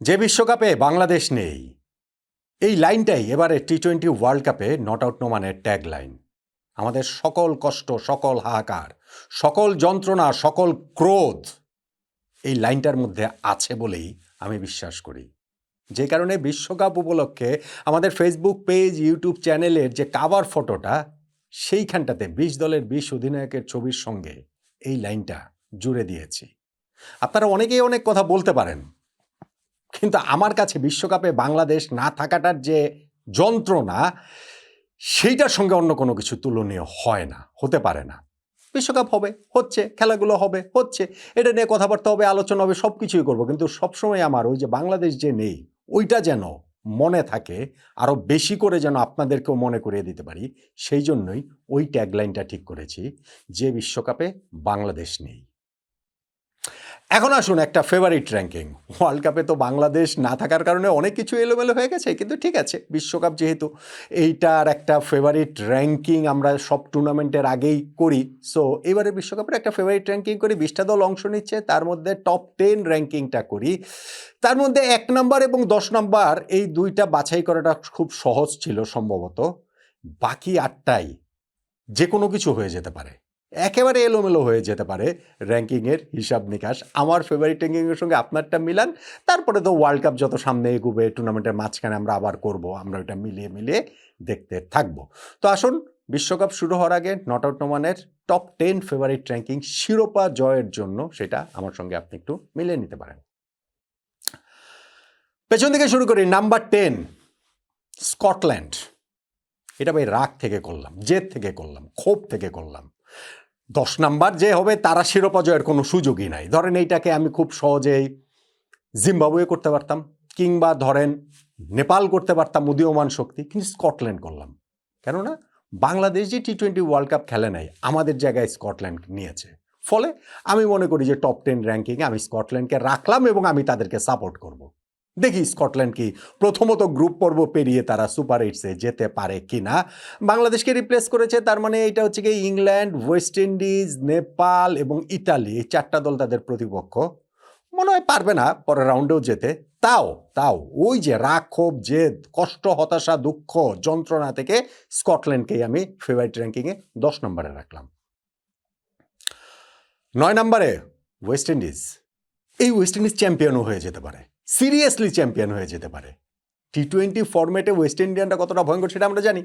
যে বিশ্বকাপে বাংলাদেশ নেই, এই লাইনটাই এবারে টি টোয়েন্টি ওয়ার্ল্ড কাপে নট আউট নোমানের ট্যাগ লাইন আমাদের সকল কষ্ট, সকল হাহাকার, সকল যন্ত্রণা, সকল ক্রোধ এই লাইনটার মধ্যে আছে বলেই আমি বিশ্বাস করি। যে কারণে বিশ্বকাপ উপলক্ষে আমাদের ফেসবুক পেজ ইউটিউব চ্যানেলের যে কাভার ফটোটা সেইখানটাতে বিশ দলের বিশ অধিনায়কের ছবির সঙ্গে এই লাইনটা জুড়ে দিয়েছি। আপনারা অনেকেই অনেক কথা বলতে পারেন কিন্তু আমার কাছে বিশ্বকাপে বাংলাদেশ না থাকাটার যে যন্ত্রণা, সেইটার সঙ্গে অন্য কোনো কিছু তুলনীয় হয় না, হতে পারে না। বিশ্বকাপ হবে, হচ্ছে, খেলাগুলো হবে, হচ্ছে, এটা নিয়ে কথাবার্তা হবে, আলোচনা হবে সব কিছুই করব। কিন্তু সবসময় আমার ওই যে বাংলাদেশ যে নেই, ওইটা যেন মনে থাকে আরও বেশি করে যেন আপনাদেরকেও মনে করিয়ে দিতে পারি, সেই জন্যই ওই ট্যাগলাইনটা ঠিক করেছি, যে বিশ্বকাপে বাংলাদেশ নেই। এখন আসুন একটা ফেভারিট র্যাঙ্কিং ওয়ার্ল্ড কাপে তো বাংলাদেশ না থাকার কারণে অনেক কিছু এলোমেলো হয়ে গেছে, কিন্তু ঠিক আছে, বিশ্বকাপ যেহেতু এইটার একটা ফেভারিট র্যাঙ্কিং আমরা সব টুর্নামেন্টের আগেই করি। সো এবারে বিশ্বকাপের একটা ফেভারিট র্যাঙ্কিং করি, বিশটা দল অংশ নিচ্ছে, তার মধ্যে টপ টেন র্যাঙ্কিংটা করি। তার মধ্যে এক নম্বর এবং দশ নম্বর এই দুইটা বাছাই করাটা খুব সহজ ছিল সম্ভবত। বাকি আটটাই যে কোনো কিছু হয়ে যেতে পারে। একেবারে এলোমেলো হয়ে যেতে পারে র্যাঙ্কিংয়ের হিসাব নিকাশ। আমার ফেভারিট র্যাঙ্কিংয়ের সঙ্গে আপনারটা মিলান। তারপরে তো ওয়ার্ল্ড কাপ যত সামনে এগুবে টুর্নামেন্টের মাঝখানে আমরা আবার করব। আমরা ওটা মিলিয়ে মিলিয়ে দেখতে থাকব। তো আসুন, বিশ্বকাপ শুরু হওয়ার আগে নট আউট নোমানের টপ টেন ফেভারিট র্যাঙ্কিং শিরোপা জয়ের জন্য সেটা আমার সঙ্গে আপনি একটু মিলিয়ে নিতে পারেন। পেছন থেকে শুরু করি নাম্বার টেন স্কটল্যান্ড এটা ভাই রাগ থেকে করলাম, জেদ থেকে করলাম, ক্ষোভ থেকে করলাম। দশ নাম্বার যে হবে, তারা শিরোপা জয়ের কোনো সুযোগই নাই। ধরেন এইটাকে আমি খুব সহজেই জিম্বাবুয়ে করতে পারতাম, কিংবা ধরেন নেপাল করতে পারতাম উদীয়মান শক্তি, কিন্তু স্কটল্যান্ড করলাম। কেননা বাংলাদেশ যে টি টোয়েন্টি ওয়ার্ল্ড কাপ খেলে নাই, আমাদের জায়গায় স্কটল্যান্ড নিয়েছে। ফলে আমি মনে করি যে টপ টেন র্যাঙ্কিংয়ে আমি স্কটল্যান্ডকে রাখলাম এবং আমি তাদেরকে সাপোর্ট করব। দেখি স্কটল্যান্ড কি প্রথমত গ্রুপ পর্ব পেরিয়ে তারা সুপার এইটসে যেতে পারে কি না বাংলাদেশকে রিপ্লেস করেছে, তার মানে এটা হচ্ছে কি ইংল্যান্ড, ওয়েস্ট ইন্ডিজ, নেপাল এবং ইটালি এই চারটা দল তাদের প্রতিপক্ষ। মনে হয় পারবে না পরের রাউন্ডেও যেতে। তাও তাও, ওই যে রাগ ক্ষোভ জেদ, কষ্ট, হতাশা, দুঃখ, যন্ত্রণা থেকে স্কটল্যান্ডকেই আমি ফেভারিট র্যাঙ্কিংয়ে দশ নম্বরে রাখলাম। নয় নম্বরে ওয়েস্ট ইন্ডিজ। এই ওয়েস্ট ইন্ডিজ চ্যাম্পিয়নও হয়ে যেতে পারে। সিরিয়াসলি চ্যাম্পিয়ন হয়ে যেতে পারে। টি টোয়েন্টি ফর্মেটে ওয়েস্ট ইন্ডিয়ানটা কতটা ভয়ঙ্কর সেটা আমরা জানি।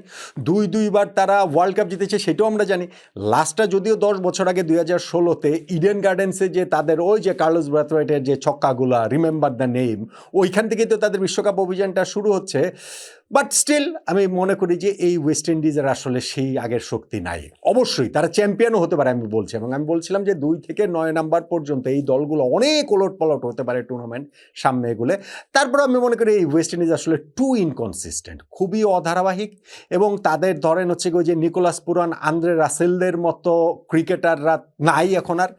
দুই দুইবার তারা ওয়ার্ল্ড কাপ জিতেছে সেটাও আমরা জানি। লাস্টটা যদিও দশ বছর আগে দুই হাজার ষোলোতে ইডেন গার্ডেন্সে যে তাদের ওই যে কার্লোস ব্রাথওয়েটের যে ছক্কাগুলা রিমেম্বার দ্য নেম ওইখান থেকেই তো তাদের বিশ্বকাপ অভিযানটা শুরু হচ্ছে। বাট স্টিল আমি মনে করি যে এই ওয়েস্ট ইন্ডিজের আসলে সেই আগের শক্তি নাই। অবশ্যই, তারা চ্যাম্পিয়নও হতে পারে, আমি বলছি। এবং আমি বলছিলাম যে দুই থেকে নয় নাম্বার পর্যন্ত এই দলগুলো অনেক ওলট পলট হতে পারে টুর্নামেন্ট সামনে এগুলে। তারপর আমি মনে করি এই ওয়েস্ট ইন্ডিজ আসলে টু ইনকনসিস্টেন্ট খুবই অধারাবাহিক। এবং তাদের ধরেন হচ্ছে যে নিকোলাস পুরান, আন্দ্রে রাসেলদের মতো ক্রিকেটাররা নাই এখন আর।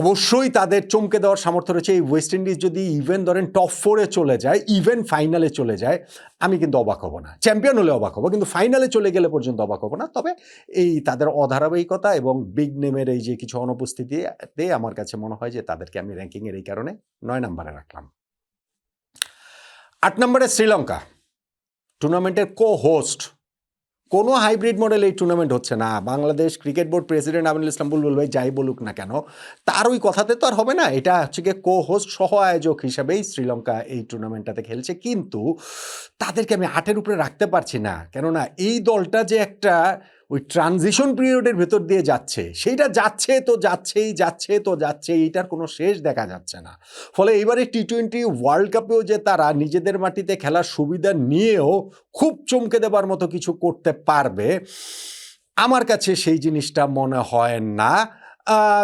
অবশ্যই তাদের চমকে দেওয়ার সামর্থ্য রয়েছে। এই ওয়েস্ট ইন্ডিজ যদি ইভেন ধরেন টপ ফোরে চলে যায় ইভেন ফাইনালে চলে যায়, আমি কিন্তু অবাক হব না। চ্যাম্পিয়ন হলে অবাক হব, কিন্তু ফাইনালে চলে গেলে পর্যন্ত অবাক হব না। তবে এই তাদের অধারাবাহিকতা এবং বিগ নেমের এই যে কিছু অনুপস্থিতিতে আমার কাছে মনে হয় যে তাদেরকে আমি র্যাঙ্কিংয়ের এই কারণে নয় নম্বরে রাখলাম। আট নম্বরে শ্রীলঙ্কা। টুর্নামেন্টের কো হোস্ট কোনো হাইব্রিড মডেল এই টুর্নামেন্ট হচ্ছে না। Bangladesh cricket board president Aminul Islam Bulbul ভাই যাই বলুক না কেন, তার ওই কথাতে তো আর হবে না। এটা হচ্ছে গিয়ে কো হোস্ট সহ আয়োজক হিসাবেই শ্রীলঙ্কা এই টুর্নামেন্টটাতে খেলছে। কিন্তু তাদেরকে আমি আটের উপরে রাখতে পারছি না। কেননা এই দলটা যে একটা ওই ট্রানজিশন পিরিয়ডের ভেতর দিয়ে যাচ্ছে, সেইটা যাচ্ছে তো যাচ্ছেই, যাচ্ছে তো যাচ্ছে এইটার কোনো শেষ দেখা যাচ্ছে না। ফলে এবারে টি টোয়েন্টি ওয়ার্ল্ড কাপেও যে তারা নিজেদের মাটিতে খেলার সুবিধা নিয়েও খুব চমকে দেবার মতো কিছু করতে পারবে, আমার কাছে সেই জিনিসটা মনে হয় না।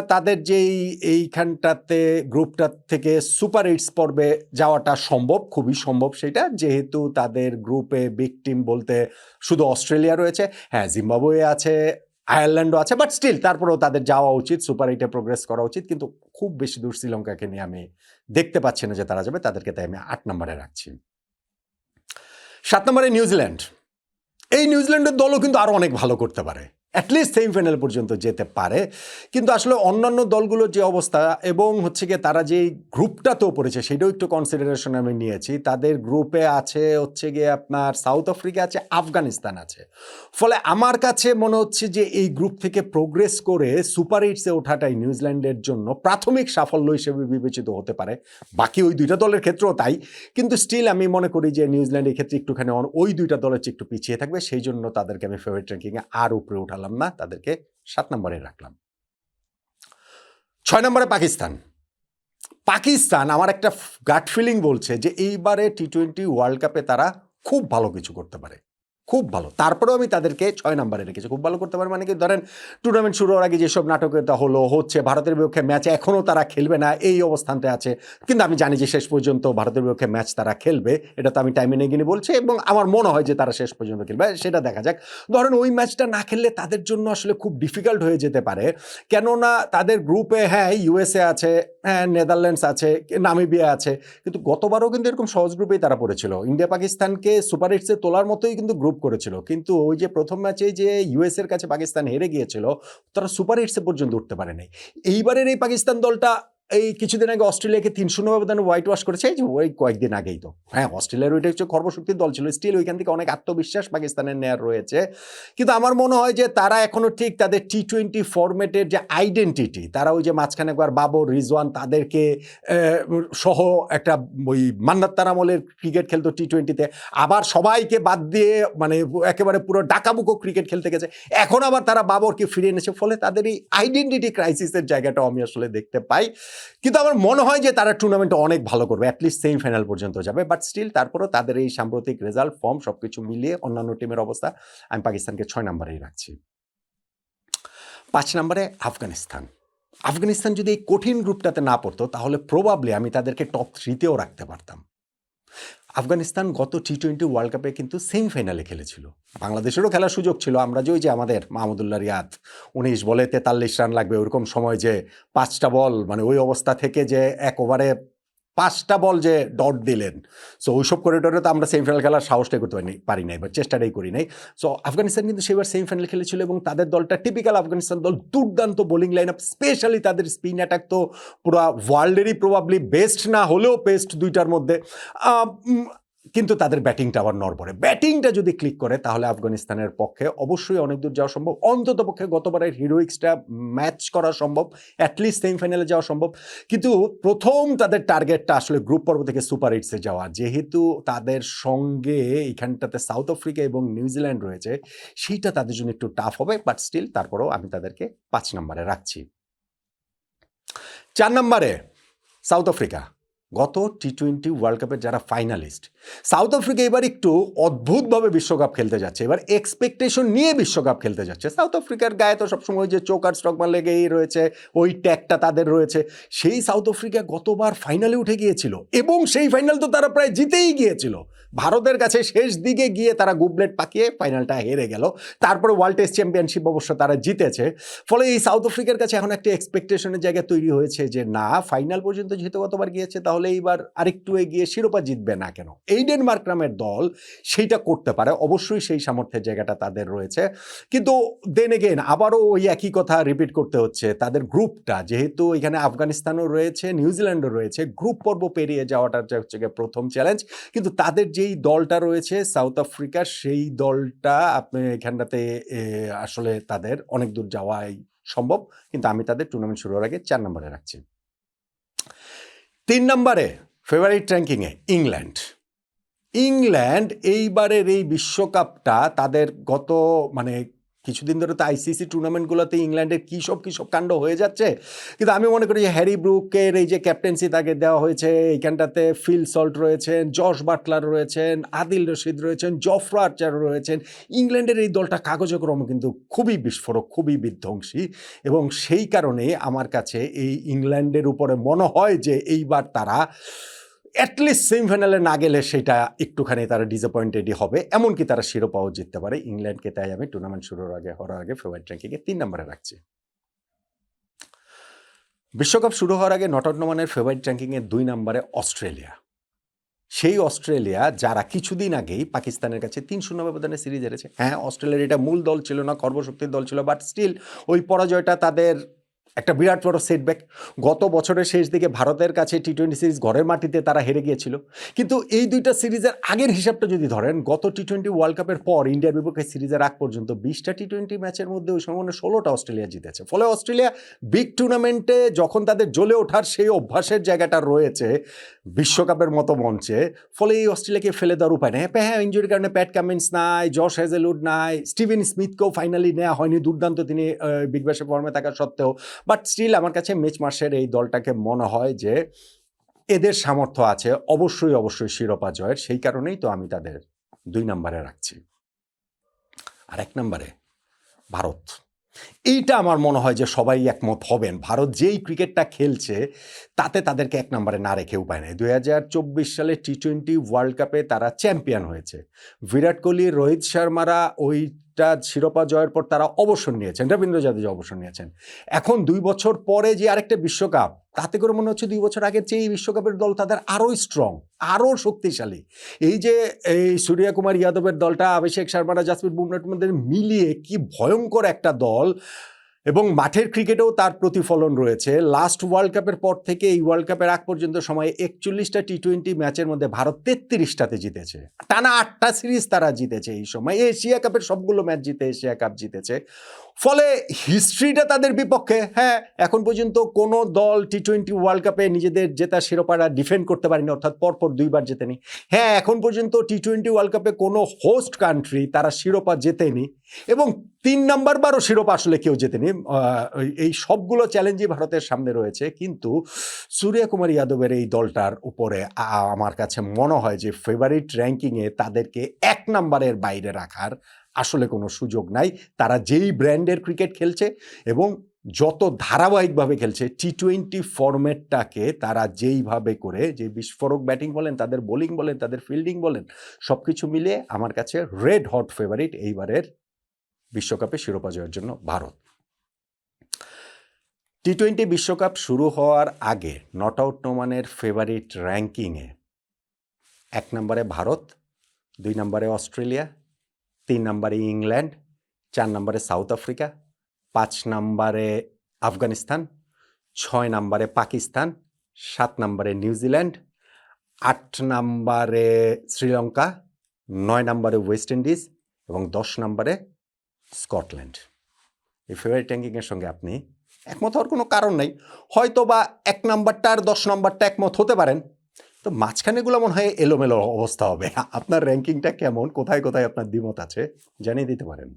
তাদের যেই এইখানটাতে গ্রুপটার থেকে সুপার এইটস পর্বে যাওয়াটা সম্ভব, খুবই সম্ভব সেটা। যেহেতু তাদের গ্রুপে বিগ টিম বলতে শুধু অস্ট্রেলিয়া রয়েছে হ্যাঁ জিম্বাবুয়ে আছে, আয়ারল্যান্ডও আছে, বাট স্টিল তারপরেও তাদের যাওয়া উচিত, সুপার এইটে প্রোগ্রেস করা উচিত। কিন্তু খুব বেশি দূর শ্রীলঙ্কাকে নিয়ে আমি দেখতে পাচ্ছি না যে তারা যাবে, তাদেরকে তাই আমি আট নম্বরে রাখছি। সাত নম্বরে নিউজিল্যান্ড। এই নিউজিল্যান্ডের দলও কিন্তু আরও অনেক ভালো করতে পারে। অ্যাটলিস্ট সেমিফাইনাল পর্যন্ত যেতে পারে। কিন্তু আসলে অন্যান্য দলগুলোর যে অবস্থা এবং হচ্ছে গিয়ে তারা যে গ্রুপটাতেও পড়েছে, সেটাও একটু কনসিডারেশন আমি নিয়েছি। তাদের গ্রুপে আছে হচ্ছে গিয়ে আপনার সাউথ আফ্রিকা আছে আফগানিস্তান আছে। ফলে আমার কাছে মনে হচ্ছে যে এই গ্রুপ থেকে প্রোগ্রেস করে সুপার এইটসে ওঠাটাই নিউজিল্যান্ডের জন্য প্রাথমিক সাফল্য হিসেবে বিবেচিত হতে পারে। বাকি ওই দুইটা দলের ক্ষেত্রেও তাই। কিন্তু স্টিল আমি মনে করি যে নিউজিল্যান্ড এই ক্ষেত্রে একটুখানি ওই দুইটা দলের চেয়ে একটু পিছিয়ে থাকবে। সেই জন্য তাদেরকে আমি ফেভারিট র্যাঙ্কিংয়ে আর উপরে উঠালাম। না, তাদেরকে সাত নম্বরে রাখলাম। ছয় নম্বরে পাকিস্তান। পাকিস্তান আমার একটা গাট ফিলিং বলছে যে এইবারে টি টোয়েন্টি ওয়ার্ল্ড কাপে তারা খুব ভালো কিছু করতে পারে। খুব ভালো। তারপরেও আমি তাদেরকে ছয় নম্বরে রেখেছি। খুব ভালো করতে পারে মানে কি? ধরেন টুর্নামেন্ট শুরু হওয়ার আগে যেসব নাটকতা হলো, হচ্ছে ভারতের বিপক্ষে ম্যাচে এখনও তারা খেলবে না, এই অবস্থানতে আছে। কিন্তু আমি জানি যে শেষ পর্যন্ত ভারতের বিপক্ষে ম্যাচ তারা খেলবে, এটা তো আমি টাইমে নিয়ে বলছি এবং আমার মনে হয় যে তারা শেষ পর্যন্ত খেলবে, সেটা দেখা যাক। ধরেন, ওই ম্যাচটা না খেললে তাদের জন্য আসলে খুব ডিফিকাল্ট হয়ে যেতে পারে। কেননা তাদের গ্রুপে হ্যাঁ ইউএসএ আছে হ্যাঁ নেদারল্যান্ডস আছে নামিবিয়া আছে, কিন্তু গতবারও কিন্তু এরকম সহজ গ্রুপেই তারা পড়েছিল। ইন্ডিয়া পাকিস্তানকে সুপার এইটসে তোলার মতোই কিন্তু গ্রুপ করেছিল। কিন্তু ওই যে প্রথম ম্যাচে যে ইউএস এর কাছে পাকিস্তান হেরে গিয়েছিল, তারা সুপার এইটসে পর্যন্ত উঠতে পারেনি। এইবারের এই পাকিস্তান দলটা এই কিছুদিন আগে অস্ট্রেলিয়াকে তিন শূন্য ব্যবধানে হোয়াইট ওয়াশ করেছে যে ওই কয়েকদিন আগেই তো। হ্যাঁ অস্ট্রেলিয়ার ওইটা হচ্ছে কর্মশক্তির দল ছিল। স্টিল ওইখান থেকে অনেক আত্মবিশ্বাস পাকিস্তানের নেয়ার রয়েছে। কিন্তু আমার মনে হয় যে তারা এখনও ঠিক তাদের টি টোয়েন্টি ফরম্যাটের যে আইডেন্টিটি তারা ওই যে মাঝখানে একবার বাবর, রিজওয়ান তাদেরকে সহ একটা ওই মান্নাত্তার আমলের ক্রিকেট খেলতো টি টোয়েন্টিতে আবার সবাইকে বাদ দিয়ে মানে একেবারে পুরো ডাকাবুকো ক্রিকেট খেলতে গেছে। এখন আবার তারা বাবরকে ফিরিয়ে এনেছে। ফলে তাদের এই আইডেন্টিটি ক্রাইসিসের জায়গাটাও আমি আসলে দেখতে পাই। কিন্তু আমার মনে হয় যে তারা টুর্নামেন্টে অনেক ভালো করবে অ্যাটলিস্ট সেমিফাইনাল পর্যন্ত যাবে বাট স্টিল তারপরেও তাদের এই সাম্প্রতিক রেজাল্ট ফর্ম সব কিছু মিলিয়ে অন্যান্য টিমের অবস্থা, আমি পাকিস্তানকে ছয় নম্বরেই রাখছি। পাঁচ নম্বরে আফগানিস্তান। আফগানিস্তান যদি এই কঠিন গ্রুপটাতে না পড়তো, তাহলে প্রবাবলি আমি তাদেরকে টপ থ্রিতেও রাখতে পারতাম। আফগানিস্তান গত টি টোয়েন্টি ওয়ার্ল্ড কাপে কিন্তু সেমিফাইনালে খেলেছিল। বাংলাদেশেরও খেলার সুযোগ ছিল। আমরা যে ওই যে আমাদের মাহমুদুল্লাহ রিয়াদ, উনিশ বলে তেতাল্লিশ রান লাগবে, ওরকম সময় যে পাঁচটা বল মানে ওই অবস্থা থেকে যে এক ওভারে পাঁচটা বল যে ডট দিলেন। সো ওইসব করিডোরে তো আমরা সেমিফাইনাল খেলার সাহসটাই করতে পারি পারি নাই বা চেষ্টাটাই করি নাই। সো আফগানিস্তান কিন্তু সেবার সেমিফাইনাল খেলেছিল এবং তাদের দলটা টিপিক্যাল আফগানিস্তান দল, দুর্দান্ত বোলিং লাইন আপ স্পেশালি তাদের স্পিন অ্যাটাক তো পুরো ওয়ার্ল্ডেরই প্রবাবলি বেস্ট না হলেও বেস্ট দুইটার মধ্যে। কিন্তু তাদের ব্যাটিংটা আবার নড়বড়ে। ব্যাটিংটা যদি ক্লিক করে, তাহলে আফগানিস্তানের পক্ষে অবশ্যই অনেক দূর যাওয়া সম্ভব। অন্তত পক্ষে গতবারের হিরোইক্সটা ম্যাচ করা সম্ভব অ্যাটলিস্ট সেমিফাইনালে যাওয়া সম্ভব। কিন্তু প্রথম তাদের টার্গেটটা আসলে গ্রুপ পর্ব থেকে সুপার এইটসে যাওয়া। যেহেতু তাদের সঙ্গে এখানটাতে সাউথ আফ্রিকা এবং নিউজিল্যান্ড রয়েছে, সেইটা তাদের জন্য একটু টাফ হবে বাট স্টিল তারপরেও আমি তাদেরকে পাঁচ নম্বরে রাখছি। চার নম্বরে সাউথ আফ্রিকা। গত টি টোয়েন্টি ওয়ার্ল্ড কাপের যারা ফাইনালিস্ট সাউথ আফ্রিকা এবার একটু অদ্ভুতভাবে বিশ্বকাপ খেলতে যাচ্ছে। এবার এক্সপেকটেশন নিয়ে বিশ্বকাপ খেলতে যাচ্ছে। সাউথ আফ্রিকার গায়ে তো সবসময় যে চোখ আর স্ট্রকমান লেগেই রয়েছে, ওই ট্যাগটা তাদের রয়েছে। সেই সাউথ আফ্রিকা গতবার ফাইনালে উঠে গিয়েছিল এবং সেই ফাইনাল তো তারা প্রায় জিতেই গিয়েছিল। ভারতের কাছে শেষ দিকে গিয়ে তারা গুবলেট পাকিয়ে ফাইনালটা হেরে গেল। তারপরে ওয়ার্ল্ড টেস্ট চ্যাম্পিয়নশিপ অবশ্য তারা জিতেছে। ফলে এই সাউথ আফ্রিকার কাছে এখন একটা এক্সপেকটেশনের জায়গা তৈরি হয়েছে যে, না ফাইনাল পর্যন্ত যেহেতু গতবার গিয়েছে, তাহলে এইবার আরেকটু এগিয়ে শিরোপা জিতবে না কেন? এই ডেনমার্ক নামের দল সেইটা করতে পারে। অবশ্যই সেই সামর্থ্যের জায়গাটা তাদের রয়েছে। কিন্তু দেন এগেন আবারও ওই একই কথা রিপিট করতে হচ্ছে। তাদের গ্রুপটা যেহেতু এখানে আফগানিস্তানও রয়েছে, নিউজিল্যান্ডও রয়েছে গ্রুপ পর্ব পেরিয়ে যাওয়াটা যে হচ্ছে প্রথম চ্যালেঞ্জ কিন্তু তাদের যেই দলটা রয়েছে সাউথ আফ্রিকার সেই দলটা আপনি এখানটাতে আসলে তাদের অনেক দূর যাওয়াই সম্ভব। কিন্তু আমি তাদের টুর্নামেন্ট শুরু হওয়ার আগে চার নম্বরে রাখছি। তিন নম্বরে ফেভারিট র্যাঙ্কিংয়ে ইংল্যান্ড ইংল্যান্ড এইবারের এই বিশ্বকাপটা তাদের গত মানে কিছুদিন ধরে তো আইসিসি টুর্নামেন্টগুলোতে ইংল্যান্ডের কী সব কী সব কাণ্ড হয়ে যাচ্ছে? কিন্তু আমি মনে করি যে হ্যারি ব্রুকের এই যে ক্যাপ্টেন্সি তাকে দেওয়া হয়েছে, এইখানটাতে ফিল সল্ট রয়েছেন জশ বাটলার রয়েছেন, আদিল রশিদ রয়েছেন, জফরা আর্চার রয়েছেন। ইংল্যান্ডের এই দলটা কাগজে কলমে কিন্তু খুবই বিস্ফোরক, খুবই বিধ্বংসী এবং সেই কারণে আমার কাছে এই ইংল্যান্ডের উপরে মনে হয় যে এইবার তারা অ্যাটলিস্ট সেমিফাইনালে না গেলে সেটা একটুখানি তারা ডিসঅ্যাপয়েন্টেডই হবে, এমনকি তারা শিরোপাও জিততে পারে। ইংল্যান্ডকে তাই আমি টুর্নামেন্ট শুরুর আগে, হওয়ার আগে ফেভারিট র্যাঙ্কিংয়ে তিন নম্বরে রাখছি। বিশ্বকাপ শুরু হওয়ার আগে নট আউট ফেভারিট র্যাঙ্কিংয়ে দুই নম্বরে অস্ট্রেলিয়া। সেই অস্ট্রেলিয়া, যারা কিছুদিন আগেই পাকিস্তানের কাছে তিন শূন্য ব্যবধানে সিরিজ হেরেছে। হ্যাঁ অস্ট্রেলিয়ার এটা মূল দল ছিল না, কর্মশক্তির দল ছিল বাট স্টিল ওই পরাজয়টা তাদের একটা বিরাট বড় সেটব্যাক গত বছরের শেষ দিকে ভারতের কাছে টি টোয়েন্টি সিরিজ ঘরের মাটিতে তারা হেরে গিয়েছিল। কিন্তু এই দুইটা সিরিজের আগের হিসাবটা যদি ধরেন, গত টি টোয়েন্টি ওয়ার্ল্ড কাপের পর ইন্ডিয়ার বিপক্ষে সিরিজের আগ পর্যন্ত বিশটা টি টোয়েন্টি ম্যাচের মধ্যে ওই সময় ষোলোটা অস্ট্রেলিয়া জিতেছে। ফলে অস্ট্রেলিয়া বিগ টুর্নামেন্টে যখন তাদের জ্বলে ওঠার সেই অভ্যাসের জায়গাটা রয়েছে বিশ্বকাপের মতো মঞ্চে, ফলে এই অস্ট্রেলিয়াকে ফেলে দেওয়ার উপায় নেই। হ্যাঁ ইঞ্জুরির কারণে প্যাট কামিন্স নাই জশ হ্যাজেলউড নাই স্টিভেন স্মিথকেও ফাইনালি নেওয়া হয়নি। দুর্দান্ত তিনি বিগ ব্যাশে ফর্মে থাকা সত্ত্বেও। বাট স্টিল আমার কাছে মিচ মার্শের এই দলটাকে মনে হয় যে এদের সামর্থ্য আছে, অবশ্যই অবশ্যই শিরোপা জয়ের। সেই কারণেই তো আমি তাদের দুই নম্বরে রাখছি। আর এক নম্বরে ভারত। এইটা আমার মনে হয় যে সবাই একমত হবেন। ভারত যেই ক্রিকেটটা খেলছে, তাতে তাদেরকে এক নম্বরে না রেখে উপায় নেই। দুই হাজার চব্বিশ সালে টি টোয়েন্টি ওয়ার্ল্ড কাপে তারা চ্যাম্পিয়ন হয়েছে। বিরাট কোহলি, রোহিত শর্মারা ওইটা শিরোপা জয়ের পর তারা অবসর নিয়েছেন, রবীন্দ্র জাদেজা অবসর নিয়েছেন। এখন দুই বছর পরে যে আরেকটা বিশ্বকাপ, তাতে করে মনে হচ্ছে দুই বছর আগের চেয়ে এই বিশ্বকাপের দল তাদের আরও স্ট্রং আরও শক্তিশালী। এই যে এই সূর্যা কুমার যাদবের দলটা, অভিষেক শর্মারা, জাসপ্রীত বুমরার মধ্যে মিলিয়ে কি ভয়ঙ্কর একটা দল এবং মাঠের ক্রিকেটেও তার প্রতিফলন রয়েছে। লাস্ট ওয়ার্ল্ড কাপের পর থেকে এই ওয়ার্ল্ড কাপের আগ পর্যন্ত সময়ে একচল্লিশটা টি টোয়েন্টি ম্যাচের মধ্যে ভারত তেত্রিশটাতে জিতেছে। টানা আটটা সিরিজ তারা জিতেছে এই সময়। এশিয়া কাপের সবগুলো ম্যাচ জিতে এশিয়া কাপ জিতেছে। ফলে হিস্ট্রিটা তাদের বিপক্ষে হ্যাঁ এখন পর্যন্ত কোনো দল টি টোয়েন্টি ওয়ার্ল্ড কাপে নিজেদের জেতা শিরোপাটা ডিফেন্ড করতে পারেনি, অর্থাৎ পরপর দুইবার জেতেনি। হ্যাঁ এখন পর্যন্ত টি টোয়েন্টি ওয়ার্ল্ড কাপে কোনো হোস্ট কান্ট্রি তারা শিরোপা জেতেনি এবং তিন নাম্বার বারও শিরোপা আসলে কেউ জেতেনি। এই সবগুলো চ্যালেঞ্জই ভারতের সামনে রয়েছে, কিন্তু সূর্যকুমার যাদবের এই দলটার উপরে আমার কাছে মনে হয় যে ফেভারিট র্যাঙ্কিংয়ে তাদেরকে এক নাম্বারের বাইরে রাখার আসলে কোনো সুযোগ নাই। তারা যেই ব্র্যান্ডের ক্রিকেট খেলছে এবং যত ধারাবাহিকভাবে খেলছে টি টোয়েন্টি ফরম্যাটটাকে তারা যেইভাবে করে, যে বিস্ফোরক ব্যাটিং বলেন, তাদের বোলিং বলেন, তাদের ফিল্ডিং বলেন সব কিছু মিলিয়ে আমার কাছে রেড হট ফেভারিট এইবারের বিশ্বকাপে শিরোপা জয়ের জন্য ভারত। টি টোয়েন্টি বিশ্বকাপ শুরু হওয়ার আগে নট আউট নোমানের ফেভারিট র্যাঙ্কিংয়ে এক নম্বরে ভারত, দুই নম্বরে অস্ট্রেলিয়া তিন নম্বরে ইংল্যান্ড, চার নম্বরে সাউথ আফ্রিকা, পাঁচ নম্বরে আফগানিস্তান, ছয় নম্বরে পাকিস্তান, সাত নম্বরে নিউজিল্যান্ড আট নম্বরে শ্রীলঙ্কা, নয় নম্বরে ওয়েস্ট ইন্ডিজ এবং দশ নম্বরে স্কটল্যান্ড। এই ফেভারিট র্যাঙ্কিংয়ের সঙ্গে আপনি একমত হওয়ার কোনো কারণ নেই। হয়তো বা এক নম্বরটা আর দশ নম্বরটা একমত হতে পারেন। তো মাঝখানেগুলো মনে হয় এলোমেলো অবস্থা হবে। আপনার র্যাঙ্কিংটা কেমন? কোথায় কোথায় আপনার দ্বিমত আছে? জানিয়ে দিতে পারেন।